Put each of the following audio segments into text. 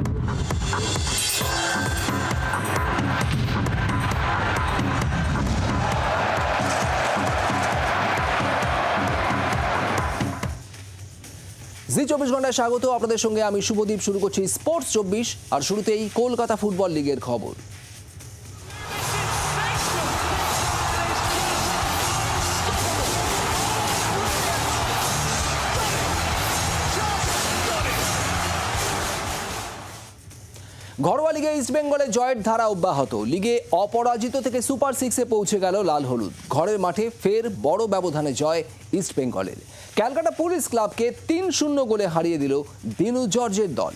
জি চব্বিশ ঘন্টায় স্বাগত। আপনাদের সঙ্গে আমি শুভদীপ, শুরু করছি স্পোর্টস চব্বিশ। আর শুরুতেই কলকাতা ফুটবল লিগের খবর। লিগে ইস্টবেঙ্গলে জয়ের ধারা অব্যাহত। লিগে অপরাজিত থেকে সুপার সিক্সে পৌঁছে গেল লাল হলুদ। ঘরের মাঠে ফের বড় ব্যবধানে জয় ইস্টবেঙ্গলের ক্যালকাটা পুলিশ ক্লাবকে তিন শূন্য গোলে হারিয়ে দিল বিনু জর্জের দল।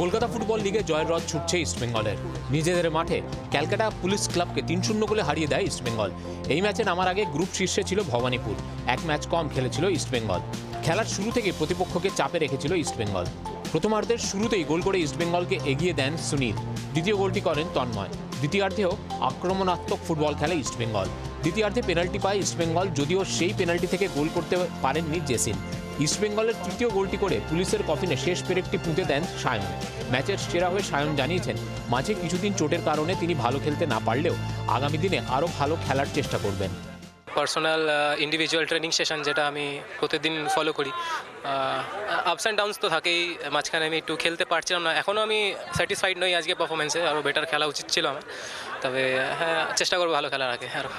কলকাতা ফুটবল লিগে জয়ের রথ ছুটছে ইস্টবেঙ্গলের নিজেদের মাঠে ক্যালকাটা পুলিশ ক্লাবকে তিন শূন্য গোলে হারিয়ে দেয় ইস্টবেঙ্গল এই ম্যাচে নামার আগে গ্রুপ শীর্ষে ছিল ভবানীপুর। এক ম্যাচ কম খেলেছিল ইস্টবেঙ্গল খেলার শুরু থেকে প্রতিপক্ষকে চাপে রেখেছিল ইস্টবেঙ্গল প্রথমার্ধের শুরুতেই গোল করে ইস্টবেঙ্গলকে এগিয়ে দেন সুনীল। দ্বিতীয় গোলটি করেন তন্ময়। দ্বিতীয়ার্ধেও আক্রমণাত্মক ফুটবল খেলে ইস্টবেঙ্গল দ্বিতীয়ার্ধে পেনাল্টি পায় ইস্টবেঙ্গল যদিও সেই পেনাল্টি থেকে গোল করতে পারেননি জেসিন ইস্টবেঙ্গলের তৃতীয় গোলটি করে পুলিশের কফিনে শেষ পেরেকটি পুঁতে দেন সায়ন। ম্যাচের সেরা হয়ে সায়ন জানিয়েছেন, মাঝে কিছুদিন চোটের কারণে তিনি ভালো খেলতে না পারলেও আগামী দিনে আরও ভালো খেলার চেষ্টা করবেন। পার্সোনাল ইন্ডিভিজুয়াল ট্রেনিং সেশন যেটা আমি প্রতিদিন ফলো করি। আপস অ্যান্ড ডাউনস তো থাকেই, মাঝখানে আমি একটু খেলতে পারছিলাম না। এখনও আমি স্যাটিসফাইড নই আজকে পারফরমেন্সে আরও বেটার খেলা উচিত ছিল আমার। তবে হ্যাঁ চেষ্টা করব ভালো খেলার আগে আরও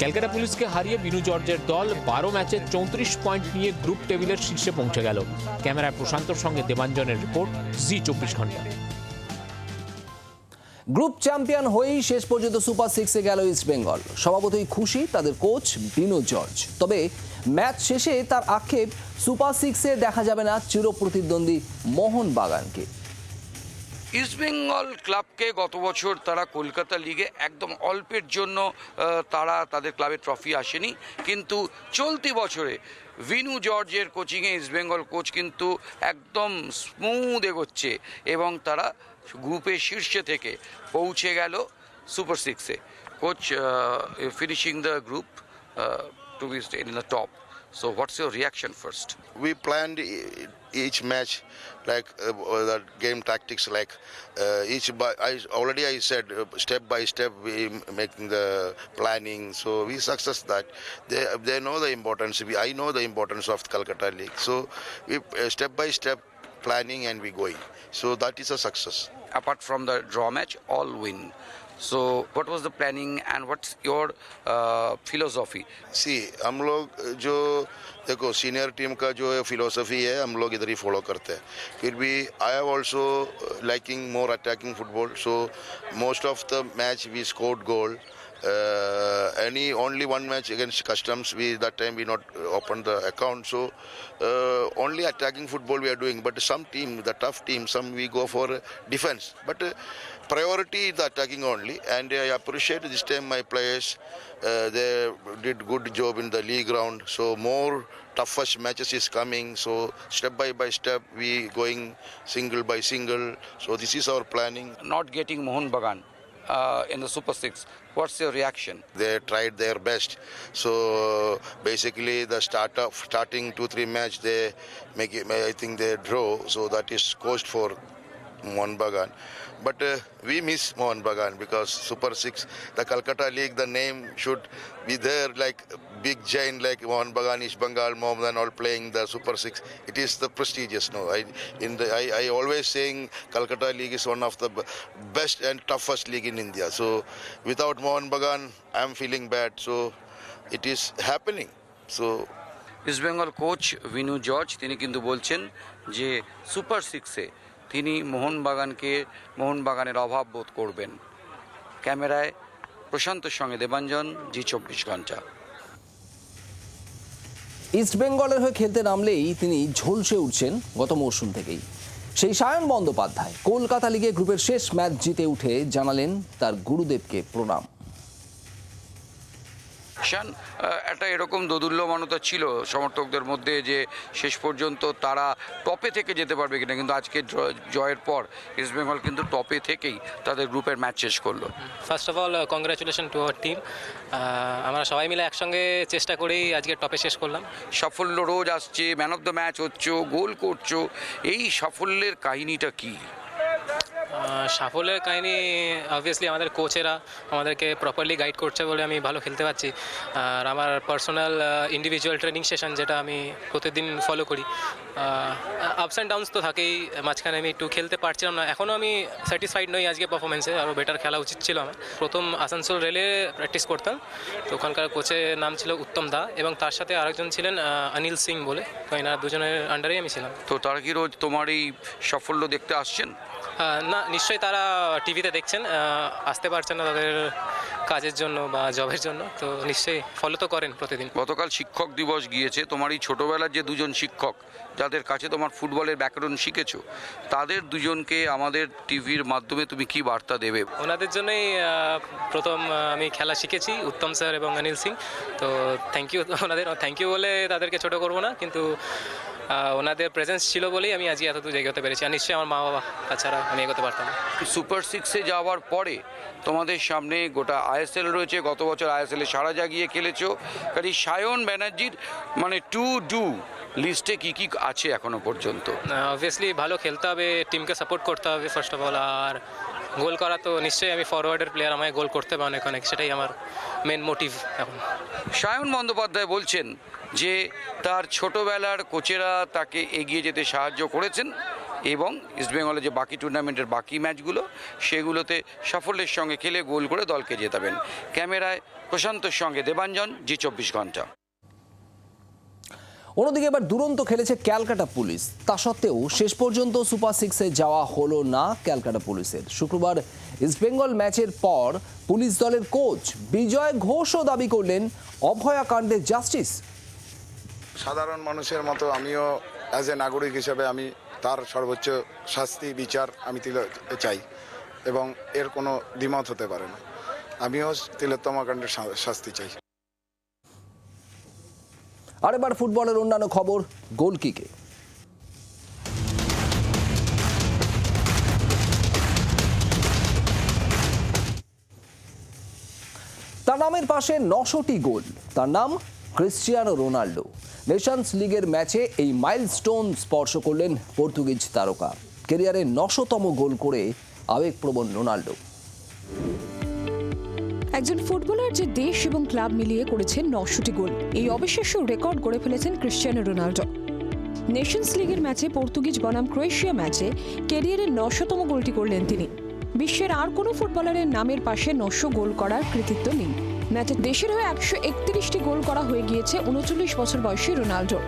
ক্যালকাটা পুলিশকে হারিয়ে বিনু জর্জের দল বারো ম্যাচে চৌত্রিশ পয়েন্ট নিয়ে গ্রুপ টেবিলের শীর্ষে পৌঁছে গেল। ক্যামেরায় প্রশান্তর সঙ্গে দেবাঞ্জনের রিপোর্ট জি চব্বিশ ঘণ্টা। গ্রুপ চ্যাম্পিয়ন হয়েই শেষ পর্যন্ত সুপার সিক্সে গেল ইস্টবেঙ্গল স্বভাবতই খুশি তাদের কোচ বিনো জর্জ। তবে ম্যাচ শেষে তার আক্ষেপ, সুপার সিক্সে দেখা যাবে না চিরপ্রতিদ্বন্দ্বী মোহন বাগানকে। ইস্টবেঙ্গল ক্লাবকে গত বছর তারা কলকাতা লিগে একদম অল্পের জন্য তারা তাদের ক্লাবের ট্রফি আসেনি। কিন্তু চলতি বছরে ভিনু জর্জের কোচিংয়ে ইস্টবেঙ্গল কোচ কিন্তু একদম স্মুথ এগোচ্ছে এবং তারা গ্রুপের শীর্ষে থেকে পৌঁছে গেল সুপার সিক্সে coach finishing the group to B in the top so what's your reaction first we planned e- each match like uh, the game tactics like uh, each by I already I said uh, step by step we m- making the planning so we success that they they know the importance we, I know the importance of Calcutta League so we uh, step by step planning and we going so that is a success apart from the draw match, all win. So, what was the planning and what's your uh, philosophy? सी हम लोग जो देखो senior team का जो philosophy है हम लोग इधर ही फॉलो करते हैं फिर भी I have also liking more attacking football so most of the match we scored goal uh, any only one match against customs we that time we not uh, opened the account so uh, only attacking football we are doing but some team the tough team some we go for uh, defense. But uh, priority is the attacking only and i appreciate this time my players uh, they did good job in the league round so more toughest matches is coming so step by by step we going single by single so this is our planning. Not getting Mohun Bagan uh, in the Super Six. What's your reaction? they tried their best. So basically, the start of starting two three match they make it. I think they draw. So that is coached for Mohan Bagan. But uh, we miss Mohan Bagan because Super Six, the Calcutta League, the name should be there like big giant like Mohan Bagan, East Bengal, Mohammedan all playing the Super Six. It is the prestigious. No, I in the I, I always saying Calcutta League is one of the b- best and toughest league in India. So without Mohan Bagan, I'm feeling bad. So it is happening. So East Bengal coach Vinu George তিনি কিন্তু বলছেন যে super সিক্সে তিনি মোহনবাগানকে, মোহনবাগানের অভাব বোধ করবেন। ক্যামেরায় প্রশান্তর সঙ্গে দেবাঞ্জন, জি চব্বিশ ঘণ্টা। ইস্টবেঙ্গলের হয়ে খেলতে নামলেই তিনি ঝলসে উঠছেন গত মরশুম থেকেই। সেই সায়ন বন্দ্যোপাধ্যায়, কলকাতা লিগে গ্রুপের শেষ ম্যাচ জিতে উঠে জানালেন তার গুরুদেবকে প্রণাম। শান একটা এরকম দোদুল্যমানতা ছিল সমর্থকদের মধ্যে যে শেষ পর্যন্ত তারা টপে থেকে যেতে পারবে কিনা কিন্তু আজকে জয়ের পর ইস্টবেঙ্গল কিন্তু টপে থেকেই তাদের গ্রুপের ম্যাচ শেষ করল। First of all congratulation to our team আমরা সবাই মিলে একসঙ্গে চেষ্টা করেই আজকে টপে শেষ করলাম। সাফল্য রোজ আসছে ম্যান অফ দ্য ম্যাচ হচ্ছে গোল করছ এই সাফল্যের কাহিনীটা কি? সাফল্যের কাহিনী অবভিয়াসলি আমাদের কোচেরা আমাদেরকে প্রপারলি গাইড করছে বলে আমি ভালো খেলতে পারছি। আর আমার পার্সোনাল ইন্ডিভিজুয়াল ট্রেনিং সেশন যেটা আমি প্রতিদিন ফলো করি আপস অ্যান্ড ডাউনস তো থাকেই, মাঝখানে আমি একটু খেলতে পারছিলাম না। এখনও আমি স্যাটিসফাইড নই আজকে পারফরমেন্সে আরও বেটার খেলা উচিত ছিল আমার। প্রথম আসানসোল রেলে প্র্যাকটিস করতাম, তো ওখানকার কোচের নাম ছিল উত্তম দা এবং তার সাথে আরেকজন ছিলেন অনিল সিং বলে, তো এনার দুজনের আন্ডারেই আমি ছিলাম। তো তারা কি রোজ তোমার এই সাফল্য দেখতে আসছেন? না নিশ্চয়ই তারা টিভিতে দেখছেন আসতে পারছেন না তাদের কাজের জন্য বা জবের জন্য তো নিশ্চয়ই ফলো তো করেন প্রতিদিন। গতকাল শিক্ষক দিবস গিয়েছে তোমার এই ছোটোবেলার যে দুজন শিক্ষক যাদের কাছে তোমার ফুটবলের ব্যাকরণ শিখেছো তাদের দুজনকে আমাদের টিভির মাধ্যমে তুমি কি বার্তা দেবে? ওনাদের জন্যই প্রথম আমি খেলা শিখেছি উত্তম স্যার এবং অনিল সিং তো থ্যাংক ইউ ওনাদের থ্যাংক ইউ বলে তাদেরকে ছোট করব না কিন্তু ওনাদের প্রেজেন্স ছিল বলেই আমি আজকে এত দূর এগোতে পেরেছি। আর নিশ্চয়ই আমার মা বাবা তাছাড়া আমি এগোতে পারতাম। সুপার সিক্সে যাওয়ার পরে তোমাদের সামনে গোটা আইএসএল রয়েছে। গত বছর আইএসএলে সারা জাগিয়ে খেলেছো। কাজে সায়ন ব্যানার্জির মানে টু ডু লিস্টে কি কি আছে এখনও পর্যন্ত? অবভিয়াসলি ভালো খেলতে হবে টিমকে সাপোর্ট করতে হবে ফার্স্ট অফ অল আর গোল করা তো নিশ্চয়ই আমি ফরওয়ার্ডের প্লেয়ার আমায় গোল করতে হবে অনেক অনেক সেটাই আমার মেন মোটিভ এখন। সায়ন বন্দ্যোপাধ্যায় বলছেন যে তার ছোটবেলার কোচেরা তাকে এগিয়ে যেতে সাহায্য করেছেন এবং ইস্টবেঙ্গলের যে বাকি টুর্নামেন্টের বাকি ম্যাচগুলো, সেগুলোতে সাফল্যের সঙ্গে খেলে গোল করে দলকে জেতাবেন। ক্যামেরায় প্রশান্তর সঙ্গে দেবাঞ্জন, জি চব্বিশ ঘণ্টা। অন্যদিকে এবার দুরন্ত খেলেছে ক্যালকাটা পুলিশ। তা সত্ত্বেও শেষ পর্যন্ত সুপার সিক্সে যাওয়া হলো না ক্যালকাটা পুলিশের। শুক্রবার ইস্টবেঙ্গল ম্যাচের পর পুলিশ দলের কোচ বিজয় ঘোষও দাবি করলেন, অভয়াকাণ্ডে জাস্টিস সাধারণ মানুষের মতো আমিও অ্যাজ এ নাগরিক হিসেবে আমি তার সর্বোচ্চ শাস্তি, বিচার আমি তিল- চাই এবং এর কোনো দ্বিমত হতে পারে না। আমিও তিলোত্তমা কাণ্ডের শাস্তি চাই। আর এবার ফুটবলের অন্যান্য খবর, গোলকিকে। তার নামের পাশে নশোটি গোল। তার নাম ক্রিশ্চিয়ানো রোনাল্ডো। নেশনস লিগের ম্যাচে এই মাইলস্টোন স্পর্শ করলেন পর্তুগিজ তারকা। কেরিয়ারে নশোতম গোল করে আবেগপ্রবণ রোনাল্ডো। একজন ফুটবলার যে দেশ এবং ক্লাব মিলিয়ে করেছেন নশোটি গোল, এই অবিশ্বাস্য রেকর্ড গড়ে ফেলেছেন ক্রিশ্চিয়ানো রোনাল্ডো। নেশনস লিগের ম্যাচে পর্তুগিজ বনাম ক্রোয়েশিয়া ম্যাচে ক্যারিয়ারের নশোতম গোলটি করলেন তিনি। বিশ্বের আর কোনো ফুটবলারের নামের পাশে নশো গোল করার কৃতিত্ব নেই। ম্যাচে দেশের হয়ে একশো একত্রিশটি গোল করা হয়ে গিয়েছে উনচল্লিশ বছর বয়সী রোনাল্ডো।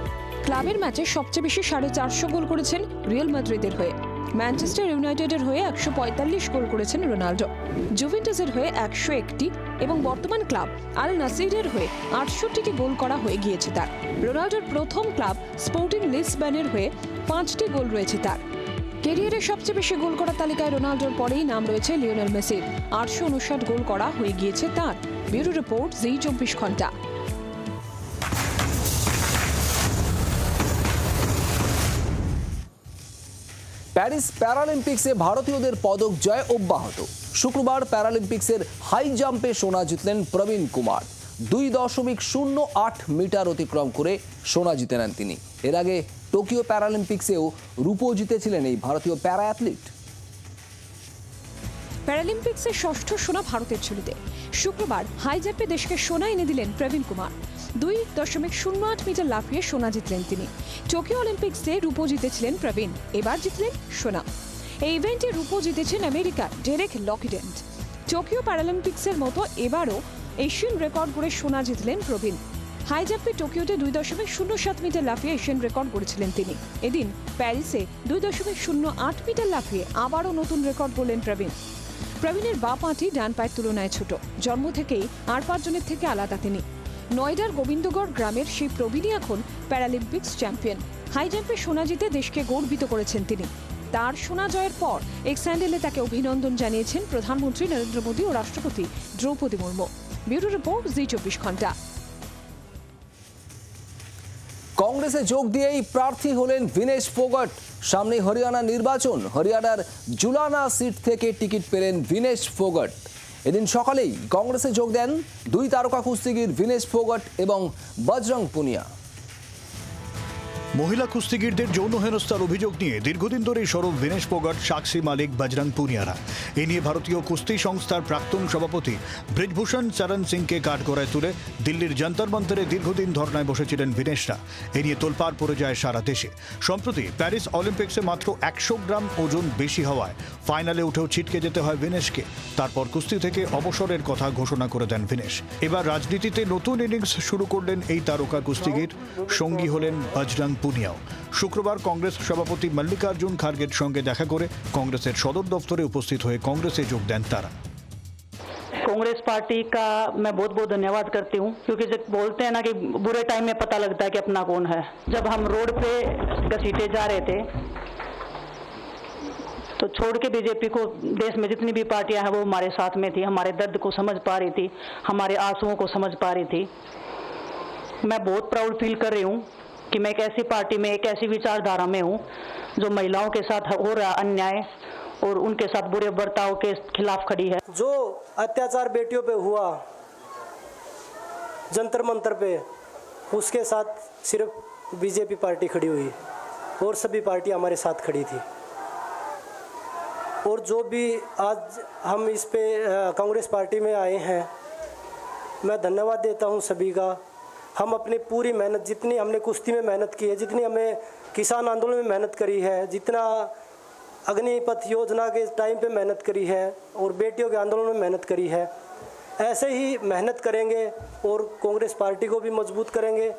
ক্লাবের ম্যাচে সবচেয়ে বেশি সাড়ে চারশো গোল করেছেন রিয়েল মাদ্রিদের হয়ে। ম্যানচেস্টার ইউনাইটেডের হয়ে একশো পঁয়তাল্লিশ গোল করেছেন রোনাল্ডো। জুভেন্টাসের হয়ে একশো একটি এবং বর্তমান ক্লাব আল নাসিরের হয়ে আটষট্টিটি গোল করা হয়ে গিয়েছে তার। রোনাল্ডোর প্রথম ক্লাব স্পোর্টিং লিসব্যানের হয়ে পাঁচটি গোল রয়েছে তার। কেরিয়ারের সবচেয়ে বেশি গোল করা তালিকায় রোনাল্ডোর পরেই নাম রয়েছে লিওনেল মেসির আটশো উনষাট গোল করা হয়ে গিয়েছে তার। ব্যুরো রিপোর্ট জি চব্বিশ ঘণ্টা। প্যারিস প্যারালিম্পিক্সে ভারতীয়দের পদক জয় অব্যাহত। শুক্রবার প্যারালিম্পিক্সের হাই জাম্পে সোনা জিতলেন প্রবীণ কুমার। দুই দশমিক শূন্য আট মিটার অতিক্রম করে সোনা জিতে নেন তিনি। এর আগে টোকিও প্যারালিম্পিক্সেও রূপো জিতেছিলেন এই ভারতীয় প্যারা অ্যাথলিট প্যারালিম্পিক্সের ষষ্ঠ সোনা ভারতের ঝুলিতে। শুক্রবার হাই জাম্পে দেশকে সোনা এনে দিলেন প্রবীণ কুমার। দুই দশমিক শূন্য আট মিটার লাফিয়ে সোনা জিতলেন তিনি। টোকিও অলিম্পিক্সে রূপো জিতেছিলেন প্রবীণ। এবার জিতলেন সোনা। এই ইভেন্টে রূপো জিতেছেন আমেরিকার ডেরেক লকিডেন্ট। টোকিও প্যারালিম্পিক্সের মতো এবারও এশিয়ান রেকর্ড করে সোনা জিতলেন প্রবীণ। হাই জাম্পে টোকিওতে দুই দশমিক শূন্য সাত মিটার লাফিয়ে এশিয়ান রেকর্ড করেছিলেন তিনি। এদিন প্যারিসে দুই দশমিক শূন্য আট মিটার লাফিয়ে আবারও নতুন রেকর্ড করলেন প্রবীণ। প্রবীণের বা পাটি ডান পায়ের তুলনায় ছোট। জন্ম থেকেই আর পাঁচজনের থেকে আলাদা তিনি। নয়ডার গোবিন্দগড় গ্রামের সেই প্রবীণই এখন প্যারালিম্পিক্স চ্যাম্পিয়ন। হাই জাম্পে সোনা জিতে দেশকে গর্বিত করেছেন তিনি। তার সোনা জয়ের পর এক স্যান্ডেলে তাকে অভিনন্দন জানিয়েছেন প্রধানমন্ত্রী নরেন্দ্র মোদী ও রাষ্ট্রপতি দ্রৌপদী মুর্মু। ব্যুরো রিপোর্ট, জি চব্বিশ ঘণ্টা কংগ্রেসে যোগ দিয়েই প্রার্থী হলেন দীনেশ ফোগট। সামনে হরিয়ানা নির্বাচন। হরিয়ানার জুলানা সিট থেকে টিকিট পেলেন ভিনেশ ফোগট। এদিন সকালেই কংগ্রেসে যোগ দেন দুই তারকা কুস্তিগির ভিনেশ ফোগট এবং বজরং পুনিয়া। মহিলা কুস্তিগীরদের যৌন হেনস্থার অভিযোগ নিয়ে দীর্ঘদিন ধরেই সরব দীনেশ পোগাট সাক্ষী মালিক, বজরং পুনিয়ারা। এ নিয়ে ভারতীয় কুস্তি সংস্থার প্রাক্তন সভাপতি ব্রিজভূষণ চরণ সিংকে কাঠগড়ায় তুলে দিল্লির যন্তর মন্তরে দীর্ঘদিন ধর্নায় বসেছিলেন দীনেশরা। এ নিয়ে তোলপাড় পড়ে যায় সারা দেশে। সম্প্রতি প্যারিস অলিম্পিক্সে মাত্র একশো গ্রাম ওজন বেশি হওয়ায় ফাইনালে উঠেও ছিটকে যেতে হয় ভিনেশকে তারপর কুস্তি থেকে অবসরের কথা ঘোষণা করে দেন ভিনেশ এবার রাজনীতিতে নতুন ইনিংস শুরু করলেন এই তারকা কুস্তিগীর। সঙ্গী হলেন বজরং পুনিয়াও শুক্রবার কংগ্রেস সভাপতি মল্লিকার্জুন খার্গের সঙ্গে দেখা করে কংগ্রেসের সদর দফতরে উপস্থিত হয়ে কংগ্রেসে যোগ दें तारा कांग्रेस पार्टी का मैं बहुत बहुत धन्यवाद करती हूँ क्योंकि जब बोलते हैं ना कि बुरे टाइम में पता लगता है कि अपना कौन है जब हम रोड पे घसीटे जा रहे थे तो छोड़ के बीजेपी को देश में जितनी भी पार्टियां हैं वो हमारे साथ में थी हमारे दर्द को समझ पा रही थी हमारे आंसुओं को समझ पा रही थी मैं बहुत प्राउड फील कर रही हूँ कि मैं एक ऐसी पार्टी में, एक ऐसी विचारधारा में हूँ, जो महिलाओं के साथ हो रहा अन्याय और उनके साथ बुरे बर्ताव के खिलाफ खड़ी है। जो अत्याचार बेटियों पे हुआ, जंतर मंतर पे, उसके साथ सिर्फ़ बीजेपी पार्टी खड़ी हुई, और सभी पार्टी हमारे साथ खड़ी थी। और जो भी आज हम इस पे कांग्रेस पार्टी में आए हैं, मैं धन्यवाद देता हूँ सभी का। हम अपनी पूरी मेहनत जितनी हमने कुश्ती में मेहनत की है जितनी हमें किसान आंदोलन में मेहनत करी है जितना अग्निपथ योजना के टाइम पे मेहनत करी है और बेटियों के आंदोलन में मेहनत करी है ऐसे ही मेहनत करेंगे और कांग्रेस पार्टी को भी मजबूत करेंगे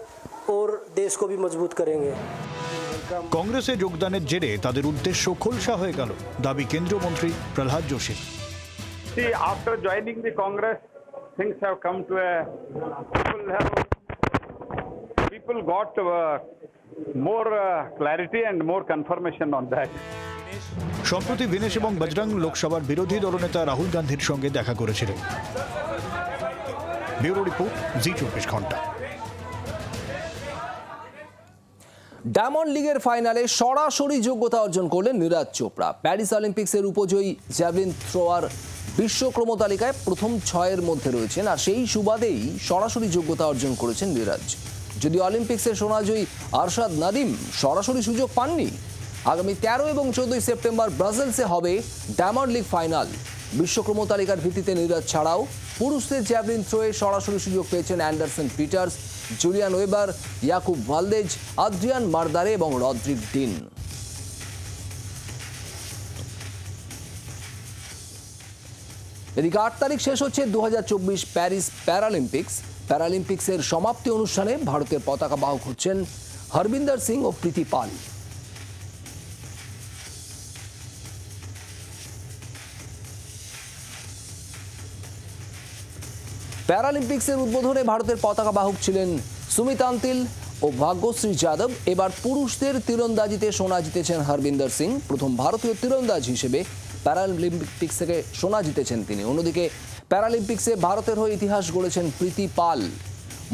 और देश को भी मजबूत करेंगे কংগ্রেসে যোগদানের জেরে তাদের উদ্দেশ্য খোলসা হয়ে গেল দাবি কেন্দ্রীয় মন্ত্রী Prahlad যোশীর See, after joining the Congress, things have come to a people have People got uh, more uh, clarity and more confirmation on that. সম্প্রতি দীনেশ এবং বজরং লোকসভার বিরোধী দলনেতা রাহুল গান্ধীর সঙ্গে দেখা করেছিলেন। ব্যুরো রিপোর্ট জি চব্বিশ ঘণ্টা। ডায়মন্ড লিগের ফাইনালে সরাসরি যোগ্যতা অর্জন করলেন নীরাজ চোপড়া। প্যারিস অলিম্পিক্সের উপজয়ী জ্যাভলিন থ্রোয়ার বিশ্ব ক্রম তালিকায় প্রথম ছয়ের মধ্যে রয়েছেন আর সেই সুবাদেই সরাসরি যোগ্যতা অর্জন করেছেন নীরাজ। যদি অলিম্পিক্সের সোনাজয়ী আরশাদ নাদিম সরাসরি সুযোগ পাননি, আগামী তেরো এবং চোদ্দই সেপ্টেম্বর ব্রাজিলসে হবে ডায়মন্ড লিগ ফাইনাল। বিশ্বক্রম তালিকার ভিত্তিতে নীরজ ছাড়াও পুরুষদের জ্যাভলিন থ্রোয়ে সরাসরি সুযোগ পেয়েছেন Anderson Peters, Julian Weber, Jakub Valdez, Adrian Mardare এবং রদ্রিক ডিন। এদিকে আট তারিখ শেষ হচ্ছে দু হাজার চব্বিশ প্যারিস প্যারালিম্পিক্স। প্যারালিম্পিক্সের সমাপ্তি অনুষ্ঠানে ভারতের পতাকা বাহক হচ্ছেন হরবিন্দর সিং ও প্রীতি পাল। প্যারালিম্পিক্সের উদ্বোধনে ভারতের পতাকা বাহক ছিলেন সুমিত আন্তিল ও ভাগ্যশ্রী যাদব। এবার পুরুষদের তীরন্দাজিতে সোনা জিতেছেন হরবিন্দর সিং। প্রথম ভারতীয় তীরন্দাজ হিসেবে প্যারালিম্পিক্স থেকে সোনা জিতেছেন তিনি। অন্যদিকে প্যারালিম্পিক্সে ভারতের হয়ে ইতিহাস গড়েছেন প্রীতি পাল।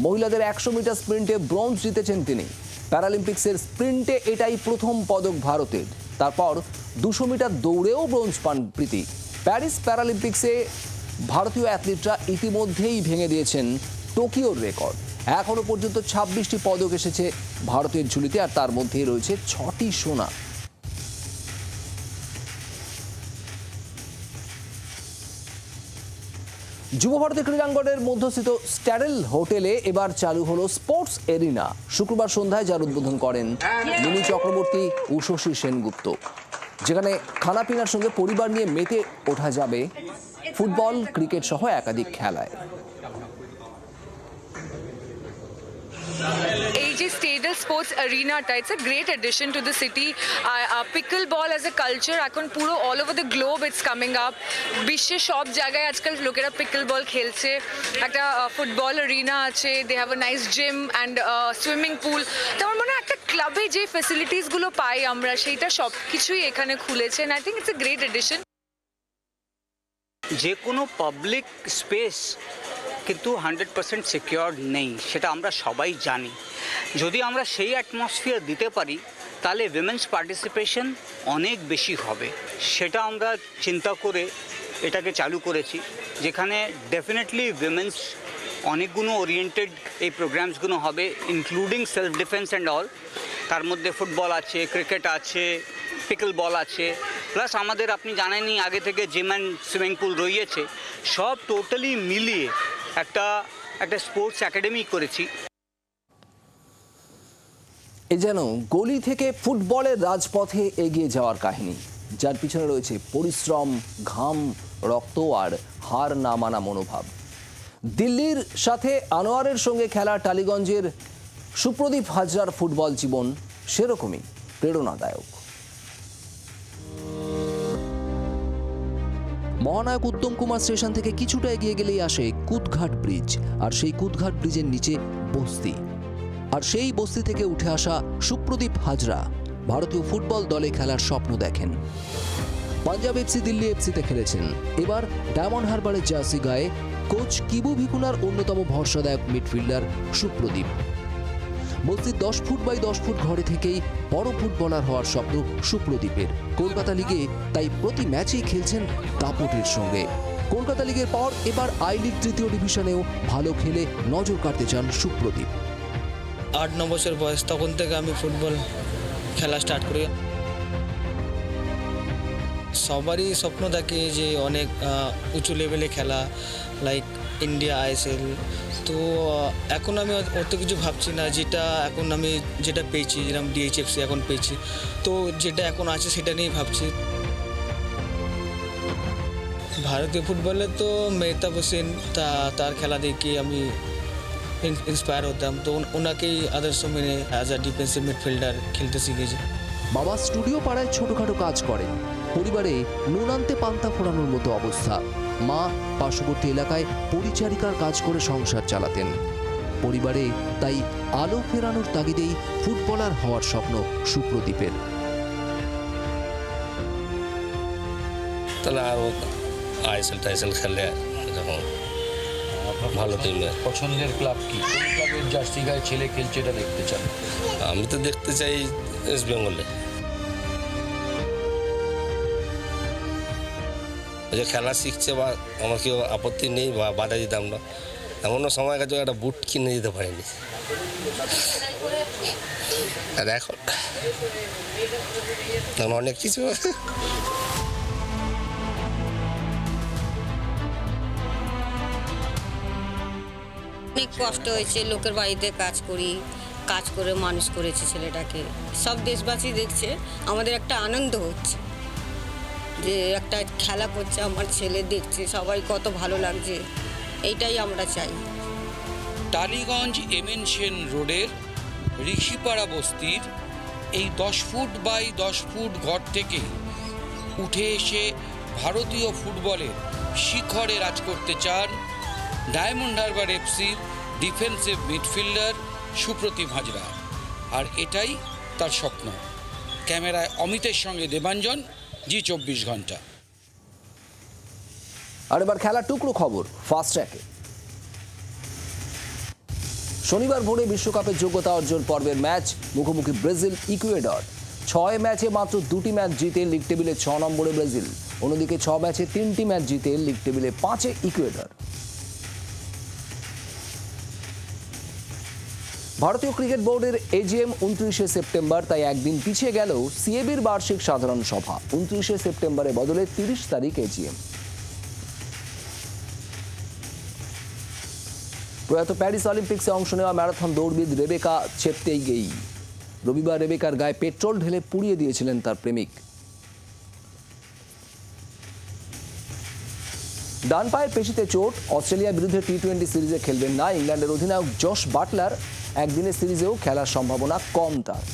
মহিলাদের একশো মিটার স্প্রিন্টে ব্রোঞ্জ জিতেছেন তিনি। প্যারালিম্পিক্সের স্প্রিন্টে এটাই প্রথম পদক ভারতের। তারপর দুশো মিটার দৌড়েও ব্রোঞ্জ পান প্রীতি। প্যারিস প্যারালিম্পিক্সে ভারতীয় অ্যাথলিটরা ইতিমধ্যেই ভেঙে দিয়েছেন টোকিওর রেকর্ড। এখনও পর্যন্ত ছাব্বিশটি পদক এসেছে ভারতের ঝুলিতে, আর তার মধ্যে রয়েছে ছটি সোনা। যুব ভারতী ক্রীড়াঙ্গনের মধ্যস্থিত স্ট্যারেল হোটেলে এবার চালু হলো স্পোর্টস এরিনা। শুক্রবার সন্ধ্যায় যার উদ্বোধন করেন মিনি চক্রবর্তী উষসী সেনগুপ্ত। যেখানে খানাপিনার সঙ্গে পরিবার নিয়ে মেতে ওঠা যাবে ফুটবল, ক্রিকেট সহ একাধিক খেলায়। এই যে স্টেডাল sports অ্যারিনাটা it's a great addition to the city pickleball as a culture এখন পুরো all over the globe it's coming up বিশ্বের সব জায়গায় আজকাল লোকেরা পিকল বল খেলছে একটা ফুটবল অ্যারিনা আছে they have a nice gym and swimming pool তো আমার মনে হয় একটা ক্লাবে যে ফেসিলিটিসগুলো পাই আমরা সেইটা সব কিছুই এখানে খুলেছে I think it's a great addition যে কোনো পাবলিক স্পেস কিন্তু হান্ড্রেড পার্সেন্ট সিকিওর নেই, সেটা আমরা সবাই জানি। যদি আমরা সেই অ্যাটমসফিয়ার দিতে পারি, তাহলে উইমেন্স পার্টিসিপেশন অনেক বেশি হবে। সেটা আমরা চিন্তা করে এটাকে চালু করেছি, যেখানে ডেফিনেটলি উইমেন্স অনেকগুলো ওরিয়েন্টেড এই প্রোগ্রামসগুলো হবে including self defence and all তার মধ্যে ফুটবল আছে ক্রিকেট আছে পিকল বল আছে। প্লাস আমাদের, আপনি জানেনই, আগে থেকে জিম অ্যান্ড সুইমিং পুল রয়েছে। সব টোটালি মিলিয়ে একটা একটা স্পোর্টস একাডেমি করেছি। এ যেন গলি থেকে ফুটবলের রাজপথে এগিয়ে যাওয়ার কাহিনী। যার পিছনে রয়েছে পরিশ্রম, ঘাম, রক্ত আর হার না মানা মনোভাব। দিল্লির সাথে আনোয়ারের সঙ্গে খেলা টালিগঞ্জের সুপ্রদীপ হাজরার ফুটবল জীবন সেরকমই প্রেরণাদায়ক। মহানায়ক উত্তম কুমার স্টেশন থেকে কিছুটা এগিয়ে গেলেই আসে কুদঘাট ব্রিজ, আর সেই কুদঘাট ব্রিজের নিচে বস্তি। আর সেই বস্তি থেকে উঠে আসা সুপ্রদীপ হাজরা ভারতীয় ফুটবল দলে খেলার স্বপ্ন দেখেন। পাঞ্জাব এফসি দিল্লি এফসিতে খেলেছেন। এবার ডায়মন্ড হারবারের জার্সি গায়ে কোচ কিবু ভিকুনার অন্যতম ভরসাদায়ক মিডফিল্ডার সুপ্রদীপ। বস্তির দশ ফুট বাই দশ ফুট ঘরে থেকেই বড় ফুটবলার হওয়ার স্বপ্ন সুপ্রদীপের। কলকাতা লিগে তাই প্রতি ম্যাচেই খেলছেন দাপটের সঙ্গে। কলকাতা লিগের পর এবার আই লিগ তৃতীয় ডিভিশনেও ভালো খেলে নজর কাটতে চান সুপ্রদীপ। আট ন বছর বয়স, তখন থেকে আমি ফুটবল খেলা স্টার্ট করি। সবারই স্বপ্ন থাকে যে অনেক উঁচু লেভেলে খেলা লাইক ইন্ডিয়া আইএসএল তো এখন আমি অত- কিছু ভাবছি না, যেটা এখন আমি যেটা পেয়েছি, যেরকম ডিএইচএফসি এখন পেয়েছি। তো যেটা এখন আছে সেটা নিয়েই ভাবছি। ভারতীয় ফুটবলে তো মেহতাব হোসেন, তা, তার খেলা দেখে আমি ইন্সপায়ার হতাম। তো ওনাকেই আদর্শ মেনে অ্যাজ আ ডিফেন্সিভ মিডফিল্ডার খেলতে শিখেছি বাবা স্টুডিও পাড়ায় ছোটোখাটো কাজ করেন। পরিবারে নুনান্তে পান্তা ফোড়ানোর মতো অবস্থা। মা পার্শ্ববর্তী এলাকায় পরিচারিকার কাজ করে সংসার চালাতেন। পরিবারে তাই আলো ফেরানোর তাগিদেই ফুটবলার হওয়ার স্বপ্ন সুপ্রদীপের। তাহলে আরও আইএসএল টাইসেল খেললে যখন ভালো টিমে পছন্দের ক্লাব কি? কোন ক্লাবের জার্সি গায়ে ছেলে খেলছে এটা দেখতে চান? আমি তো দেখতে চাই ওয়েস্ট বেঙ্গলে যে খেলা শিখছে বা আমার কেউ আপত্তি নেই বা বাধা দিতাম না, এমনও সময় গেছে একটা বুট কিনে দিতে পারিনি। আর এখন অনেক কিছু। অনেক কষ্ট হয়েছে, লোকের বাড়িতে কাজ করি, কাজ করে মানুষ করেছে ছেলেটাকে। সব দেশবাসী দেখছে, আমাদের একটা আনন্দ হচ্ছে। যে একটা খেলা করছে, আমার ছেলে দেখছে, সবাই কত ভালো লাগছে। এইটাই আমরা চাই। টালিগঞ্জ এম এন সেন রোডের ঋষিপাড়া বস্তির এই দশ ফুট বাই দশ ফুট ঘর থেকে উঠে এসে ভারতীয় ফুটবলের শিখরে রাজ করতে চান ডায়মন্ড হারবার এফসির ডিফেন্সিভ মিডফিল্ডার সুপ্রতিম হাজরা আর এটাই তার স্বপ্ন। ক্যামেরায় অমিতের সঙ্গে দেবাঞ্জন। জি, চব্বিশ ঘণ্টা। আর এবার খেলার টুকরো খবর ফাস্ট ট্র্যাকে শনিবার ভোরে বিশ্বকাপের যোগ্যতা অর্জন পর্বের ম্যাচ, মুখোমুখি ব্রাজিল, ইকুয়েডর। ছয় ম্যাচে মাত্র দুটি ম্যাচ জিতে লিগ টেবিলে ছ নম্বরে ব্রাজিল। অন্যদিকে ছ ম্যাচে তিনটি ম্যাচ জিতে লিগ টেবিলে পাঁচে ইকুয়েডর। ভারতীয় ক্রিকেট বোর্ডের এজিএম উনত্রিশে সেপ্টেম্বর তাই একদিন পিছিয়ে গেলেও সিএবির বার্ষিক সাধারণ সভা। উনত্রিশে সেপ্টেম্বরে বদলে তিরিশ তারিখ এজিএম। প্রয়াত প্যারিস অলিম্পিক্সে অংশ নেওয়া ম্যারাথন দৌড়বিদ রেবেকা চেপতেই গেই রবিবার রেবেকার গায়ে পেট্রোল ঢেলে পুড়িয়ে দিয়েছিলেন তার প্রেমিক। ডান পায়ের পেশিতে চোট, অস্ট্রেলিয়ার বিরুদ্ধে টি টোয়েন্টি সিরিজে খেলবেন না। ইংল্যান্ডের অধিনায়ক জশ বাটলার একদিনের সিরিজেও খেলার সম্ভাবনা কম তার।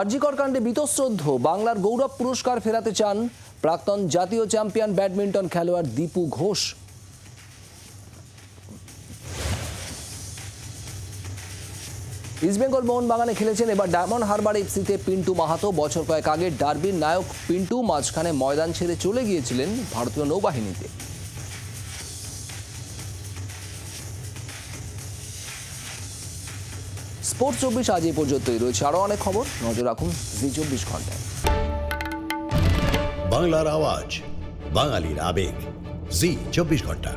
আরজিকর কাণ্ডে বীতশ্রদ্ধ, বাংলার গৌরব পুরস্কার ফেরাতে চান প্রাক্তন জাতীয় চ্যাম্পিয়ন ব্যাডমিন্টন খেলোয়াড় দীপু ঘোষ। ইস্টবেঙ্গল মোহনবাগানে খেলেছেন এবার ডায়মন্ড হারবার এফসিতে পিন্টু মাহাতো। বছর কয়েক আগে ডার্বির নায়ক পিন্টু মাঝখানে ময়দান ছেড়ে চলে গিয়েছিলেন ভারতীয় নৌবাহিনীতে। স্পোর্টস চব্বিশ আজ এই পর্যন্তই। রয়েছে আরও অনেক খবর। নজর রাখুন জি চব্বিশ ঘন্টায়। বাংলার আওয়াজ, বাঙালির আবেগ। জি চব্বিশ ঘণ্টা।